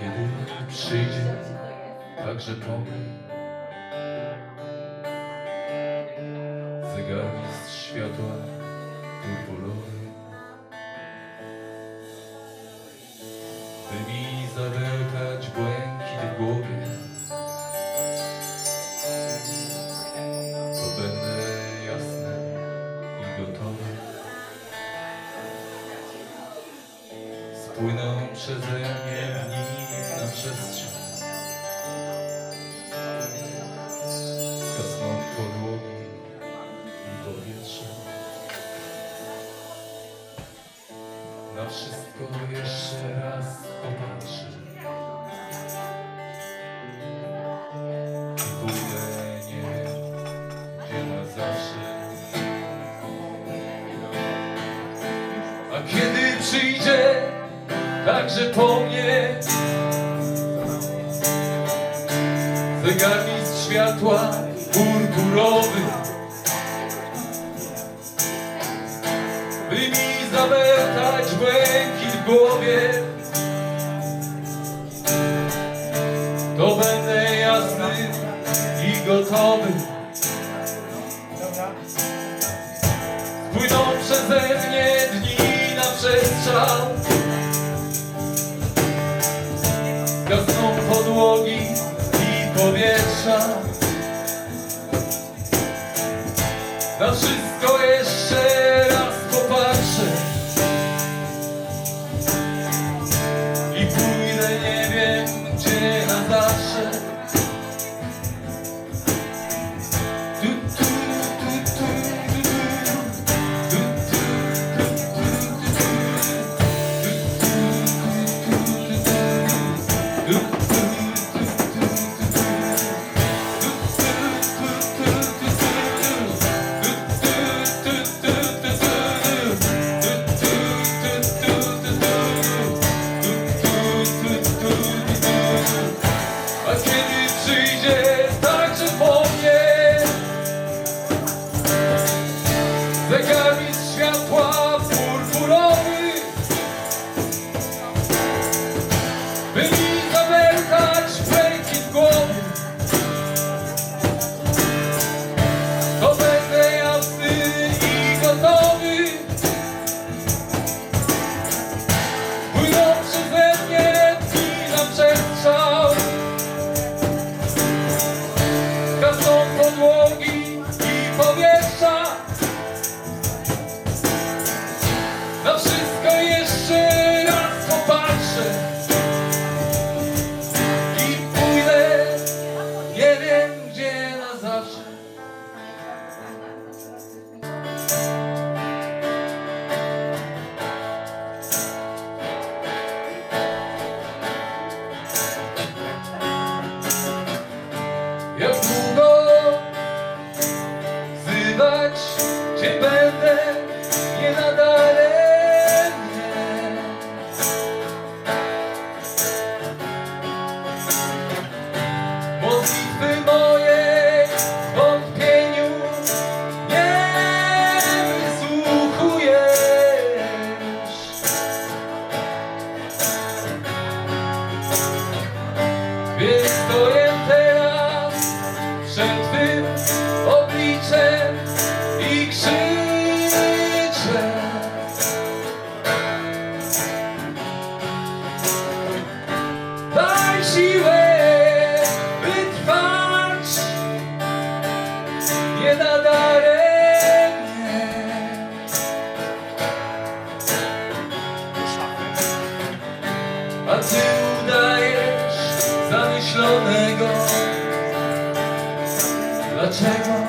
kiedy przyjdzie także pomył zegarmistrz światła purpurowy by mi zawętać błękit w głowie to będę jasny i gotowy. Spłyną przeze mnie na przestrzeń. Zgasną podłogi i powietrze Na wszystko jeszcze raz popatrzę. I pójdę nie na zawsze. A kiedy przyjdzie także po mnie Zegarmistrz światła purpurowy. By mi zawętać błękit w głowie. To będę jasny i gotowy. Spłyną przeze mnie dni na przestrzał Długo wzywać Cię będę nie nadaremnie Modlitwy mojej w wątpieniu nie wysłuchujesz. Więc A Ty udajesz zamyślonego. Dlaczego